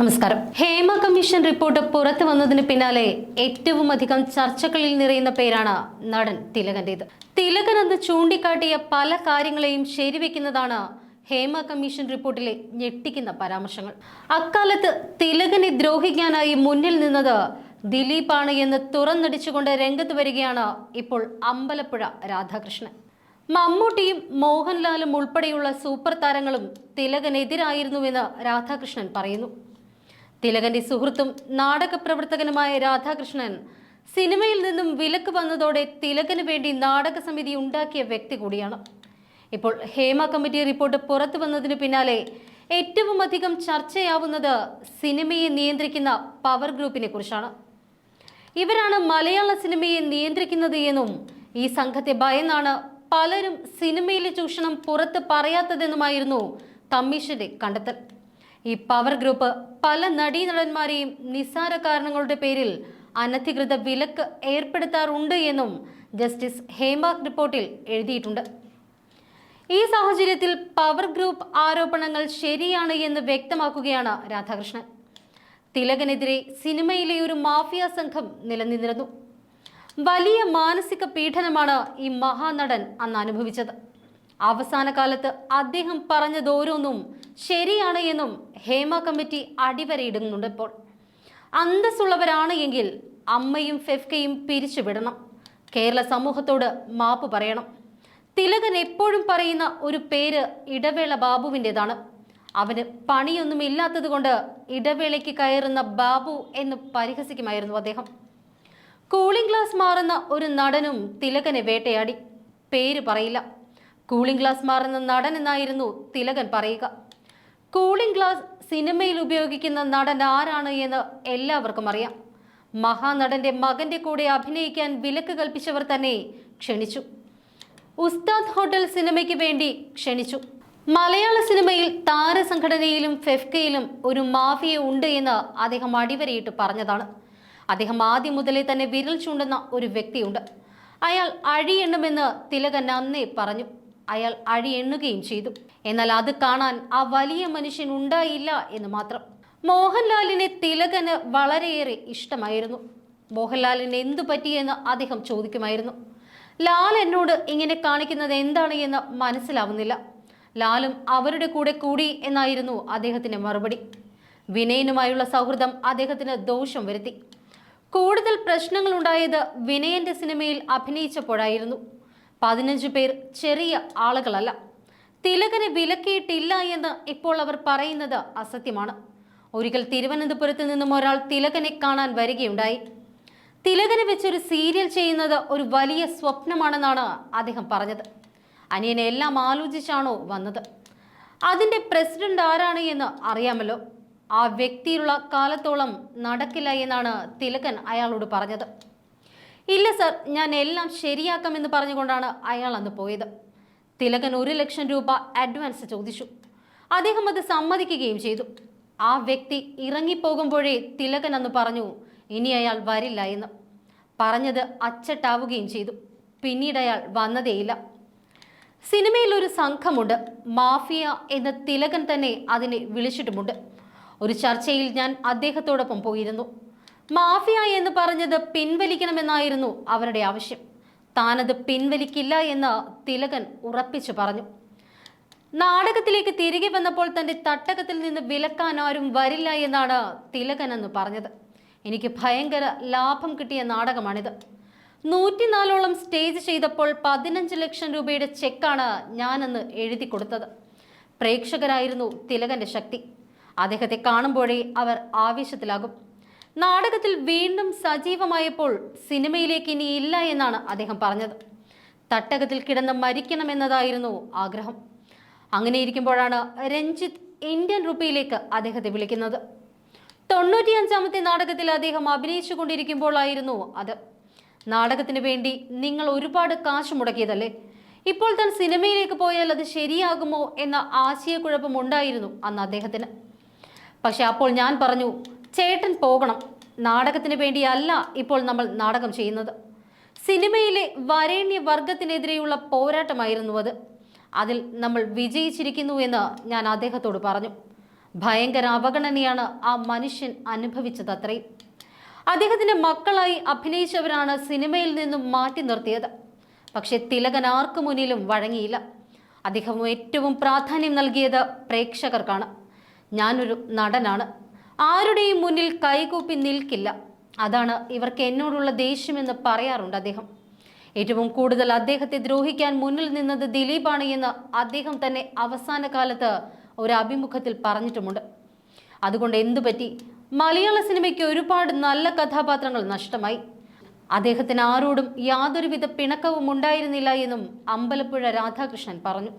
നമസ്കാരം. Hema commission report പുറത്തു വന്നതിന് പിന്നാലെ ഏറ്റവും അധികം ചർച്ചകളിൽ നിറയുന്ന പേരാണ് നടൻ തിലകന്റേത്. തിലകൻ അന്ന് ചൂണ്ടിക്കാട്ടിയ പല കാര്യങ്ങളെയും ശരിവെക്കുന്നതാണ് ഹേമ കമ്മീഷൻ റിപ്പോർട്ടിലെ ഞെട്ടിക്കുന്ന പരാമർശങ്ങൾ. അക്കാലത്ത് തിലകനെ ദ്രോഹിക്കാനായി മുന്നിൽ നിന്നത് ദിലീപാണ് എന്ന് തുറന്നടിച്ചുകൊണ്ട് രംഗത്ത് വരികയാണ് ഇപ്പോൾ അമ്പലപ്പുഴ രാധാകൃഷ്ണൻ. മമ്മൂട്ടിയും മോഹൻലാലും ഉൾപ്പെടെയുള്ള സൂപ്പർ താരങ്ങളും തിലകനെതിരായിരുന്നുവെന്ന് രാധാകൃഷ്ണൻ പറയുന്നു. തിലകന്റെ സുഹൃത്തും നാടക പ്രവർത്തകനുമായ രാധാകൃഷ്ണൻ സിനിമയിൽ നിന്നും വിലക്ക് വന്നതോടെ തിലകന് വേണ്ടി നാടക സമിതി ഉണ്ടാക്കിയ വ്യക്തി കൂടിയാണ്. ഇപ്പോൾ ഹേമ കമ്മിറ്റി റിപ്പോർട്ട് പുറത്തു വന്നതിന് പിന്നാലെ ഏറ്റവും അധികം ചർച്ചയാവുന്നത് സിനിമയെ നിയന്ത്രിക്കുന്ന പവർ ഗ്രൂപ്പിനെ കുറിച്ചാണ്. ഇവരാണ് മലയാള സിനിമയെ നിയന്ത്രിക്കുന്നത് എന്നും ഈ സംഘത്തെ ഭയന്നാണ് പലരും സിനിമയിലെ ചൂഷണം പുറത്ത് പറയാത്തതെന്നുമായിരുന്നു കമ്മീഷന്റെ കണ്ടെത്തൽ. ഈ പവർ ഗ്രൂപ്പ് പല നടീനടന്മാരെയും നിസ്സാര കാരണങ്ങളുടെ പേരിൽ അനധികൃത വിലക്ക് ഏർപ്പെടുത്താറുണ്ട് എന്നും ജസ്റ്റിസ് ഹേമ റിപ്പോർട്ടിൽ എഴുതിയിട്ടുണ്ട്. ഈ സാഹചര്യത്തിൽ പവർ ഗ്രൂപ്പ് ആരോപണങ്ങൾ ശരിയാണ് എന്ന് വ്യക്തമാക്കുകയാണ് രാധാകൃഷ്ണൻ. തിലകനെതിരെ സിനിമയിലെ ഒരു മാഫിയ സംഘം നിലനിന്നിരുന്നു. വലിയ മാനസിക പീഡനമാണ് ഈ മഹാനടൻ അന്ന് അനുഭവിച്ചത്. അവസാന കാലത്ത് അദ്ദേഹം പറഞ്ഞതോരോന്നും ശരിയാണ് എന്നും ഹേമ കമ്മിറ്റി അടിവരയിടുന്നുണ്ട് ഇപ്പോൾ. അന്തസ്സുള്ളവരാണ് എങ്കിൽ അമ്മയും ഫെഫ്കയും പിരിച്ചുവിടണം. കേരള സമൂഹത്തോട് മാപ്പ് പറയണം. തിലകൻ എപ്പോഴും പറയുന്ന ഒരു പേര് ഇടവേള ബാബുവിന്റെതാണ്. അവന് പണിയൊന്നുമില്ലാത്തത് കൊണ്ട് ഇടവേളയ്ക്ക് കയറുന്ന ബാബു എന്ന് പരിഹസിക്കുമായിരുന്നു അദ്ദേഹം. കൂളിംഗ് ഗ്ലാസ് മാറുന്ന ഒരു നടനും തിലകനെ വേട്ടയാടി. പേര് പറയില്ല. കൂളിംഗ് ഗ്ലാസ് മാറുന്ന നടൻ എന്നായിരുന്നു തിലകൻ പറയുക. കൂളിംഗ് ഗ്ലാസ് സിനിമയിൽ ഉപയോഗിക്കുന്ന നടൻ ആരാണ് എന്ന് എല്ലാവർക്കും അറിയാം. മഹാനടന്റെ മകന്റെ കൂടെ അഭിനയിക്കാൻ വിലക്ക് കൽപ്പിച്ചവർ തന്നെ ക്ഷണിച്ചു. ഉസ്താദ് ഹോട്ടൽ സിനിമയ്ക്ക് വേണ്ടി ക്ഷണിച്ചു. മലയാള സിനിമയിൽ താരസംഘടനയിലും ഫെഫ്കയിലും ഒരു മാഫിയ ഉണ്ട് എന്ന് അദ്ദേഹം അടിവരയിട്ട് പറഞ്ഞതാണ്. അദ്ദേഹം ആദ്യം മുതലേ തന്നെ വിരൽ ചൂണ്ടുന്ന ഒരു വ്യക്തിയുണ്ട്. അയാൾ അഴിയണമെന്ന് തിലകൻ അന്നേ പറഞ്ഞു. അയാൾ അഴിയെണ്ണുകയും ചെയ്തു. എന്നാൽ അത് കാണാൻ ആ വലിയ മനുഷ്യൻ ഉണ്ടായില്ല എന്ന് മാത്രം. മോഹൻലാലിനെ തിലകന് വളരെയേറെ ഇഷ്ടമായിരുന്നു. മോഹൻലാലിന് എന്തു പറ്റിയെന്ന് അദ്ദേഹം ചോദിക്കുമായിരുന്നു. ലാൽ എന്നോട് ഇങ്ങനെ കാണിക്കുന്നത് എന്താണ് എന്ന് മനസ്സിലാവുന്നില്ല. ലാലും അവരുടെ കൂടെ കൂടി എന്നായിരുന്നു അദ്ദേഹത്തിന്റെ മറുപടി. വിനയനുമായുള്ള സൗഹൃദം അദ്ദേഹത്തിന് ദോഷം വരുത്തി. കൂടുതൽ പ്രശ്നങ്ങളുണ്ടായത് വിനയന്റെ സിനിമയിൽ അഭിനയിച്ചപ്പോഴായിരുന്നു. പതിനഞ്ച് പേർ ചെറിയ ആളുകളല്ല. തിലകനെ വിലക്കിയിട്ടില്ല എന്ന് ഇപ്പോൾ അവർ പറയുന്നത് അസത്യമാണ്. ഒരിക്കൽ തിരുവനന്തപുരത്ത് നിന്നും ഒരാൾ തിലകനെ കാണാൻ വരികയുണ്ടായി. തിലകനെ വെച്ചൊരു സീരിയൽ ചെയ്യുന്നത് ഒരു വലിയ സ്വപ്നമാണെന്നാണ് അദ്ദേഹം പറഞ്ഞത്. അനിയനെ എല്ലാം ആലോചിച്ചാണോ വന്നത്? അതിന്റെ പ്രസിഡന്റ് ആരാണ് എന്ന് അറിയാമല്ലോ. ആ വ്യക്തിയുള്ള കാലത്തോളം നടക്കില്ല എന്നാണ് തിലകൻ അയാളോട് പറഞ്ഞത്. ഇല്ല സർ ഞാൻ എല്ലാം ശരിയാക്കാമെന്ന് പറഞ്ഞുകൊണ്ടാണ് അയാൾ അന്ന് പോയത്. തിലകൻ ഒരു ലക്ഷം രൂപ അഡ്വാൻസ് ചോദിച്ചു. അദ്ദേഹം അത് സമ്മതിക്കുകയും ചെയ്തു. ആ വ്യക്തി ഇറങ്ങിപ്പോകുമ്പോഴേ തിലകൻ അന്ന് പറഞ്ഞു ഇനി അയാൾ വരില്ല എന്ന്. പറഞ്ഞത് അച്ചട്ടാവുകയും ചെയ്തു. പിന്നീട് അയാൾ വന്നതേയില്ല. സിനിമയിൽ ഒരു സംഘമുണ്ട് മാഫിയ എന്ന് തിലകൻ തന്നെ അതിനെ വിളിച്ചിട്ടുമുണ്ട്. ഒരു ചർച്ചയിൽ ഞാൻ അദ്ദേഹത്തോടൊപ്പം പോയിരുന്നു. മാഫിയ എന്ന് പറഞ്ഞത് പിൻവലിക്കണമെന്നായിരുന്നു അവരുടെ ആവശ്യം. താനത് പിൻവലിക്കില്ല എന്ന് തിലകൻ ഉറപ്പിച്ചു പറഞ്ഞു. നാടകത്തിലേക്ക് തിരികെ വന്നപ്പോൾ തന്റെ തട്ടകത്തിൽ നിന്ന് വിലക്കാൻ ആരും വരില്ല എന്നാണ് തിലകൻ എന്ന് പറഞ്ഞത്. എനിക്ക് ഭയങ്കര ലാഭം കിട്ടിയ നാടകമാണിത്. നൂറ്റിനാലോളം സ്റ്റേജ് ചെയ്തപ്പോൾ പതിനഞ്ച് ലക്ഷം രൂപയുടെ ചെക്കാണ് ഞാനെന്ന് എഴുതി കൊടുത്തത്. പ്രേക്ഷകരായിരുന്നു തിലകന്റെ ശക്തി. അദ്ദേഹത്തെ കാണുമ്പോഴേ അവർ ആവേശത്തിലാകും. നാടകത്തിൽ വീണ്ടും സജീവമായപ്പോൾ സിനിമയിലേക്ക് ഇനി ഇല്ല എന്നാണ് അദ്ദേഹം പറഞ്ഞത്. തട്ടകത്തിൽ കിടന്ന് മരിക്കണമെന്നതായിരുന്നു ആഗ്രഹം. അങ്ങനെ ഇരിക്കുമ്പോഴാണ് രഞ്ജിത്ത് ഇന്ത്യൻ റുപ്പിയിലേക്ക് അദ്ദേഹത്തെ വിളിക്കുന്നത്. തൊണ്ണൂറ്റിയഞ്ചാമത്തെ നാടകത്തിൽ അദ്ദേഹം അഭിനയിച്ചു കൊണ്ടിരിക്കുമ്പോഴായിരുന്നു അത്. നാടകത്തിന് വേണ്ടി നിങ്ങൾ ഒരുപാട് കാശ് മുടക്കിയതല്ലേ? ഇപ്പോൾ താൻ സിനിമയിലേക്ക് പോയാൽ അത് ശരിയാകുമോ എന്ന ആശയക്കുഴപ്പം ഉണ്ടായിരുന്നു അന്ന് അദ്ദേഹത്തിന്. പക്ഷെ അപ്പോൾ ഞാൻ പറഞ്ഞു ചേട്ടൻ പോകണം. നാടകത്തിന് വേണ്ടിയല്ല ഇപ്പോൾ നമ്മൾ നാടകം ചെയ്യുന്നത്. സിനിമയിലെ വരേണ്യ വർഗത്തിനെതിരെയുള്ള പോരാട്ടമായിരുന്നു അത്. അതിൽ നമ്മൾ വിജയിച്ചിരിക്കുന്നു എന്ന് ഞാൻ അദ്ദേഹത്തോട് പറഞ്ഞു. ഭയങ്കര അവഗണനയാണ് ആ മനുഷ്യൻ അനുഭവിച്ചത് അത്രയും. അദ്ദേഹത്തിന്റെ മക്കളായി അഭിനയിച്ചവരാണ് സിനിമയിൽ നിന്നും മാറ്റി നിർത്തിയത്. പക്ഷെ തിലകൻ ആർക്കു മുന്നിലും വഴങ്ങിയില്ല. അദ്ദേഹം ഏറ്റവും പ്രാധാന്യം നൽകിയത് പ്രേക്ഷകർക്കാണ്. ഞാനൊരു നടനാണ്. ആരുടെയും മുന്നിൽ കൈകൂപ്പി നിൽക്കില്ല. അതാണ് ഇവർക്ക് എന്നോടുള്ള ദേഷ്യമെന്ന് പറയാറുണ്ട് അദ്ദേഹം. ഏറ്റവും കൂടുതൽ അദ്ദേഹത്തെ ദ്രോഹിക്കാൻ മുന്നിൽ നിന്നത് ദിലീപാണ് എന്ന് അദ്ദേഹം തന്നെ അവസാന കാലത്ത് ഒരു അഭിമുഖത്തിൽ പറഞ്ഞിട്ടുമുണ്ട്. അതുകൊണ്ട് എന്തു പറ്റി? മലയാള സിനിമയ്ക്ക് ഒരുപാട് നല്ല കഥാപാത്രങ്ങൾ നഷ്ടമായി. അദ്ദേഹത്തിന് ആരോടും യാതൊരുവിധ പിണക്കവും ഉണ്ടായിരുന്നില്ല എന്നും അമ്പലപ്പുഴ രാധാകൃഷ്ണൻ പറഞ്ഞു.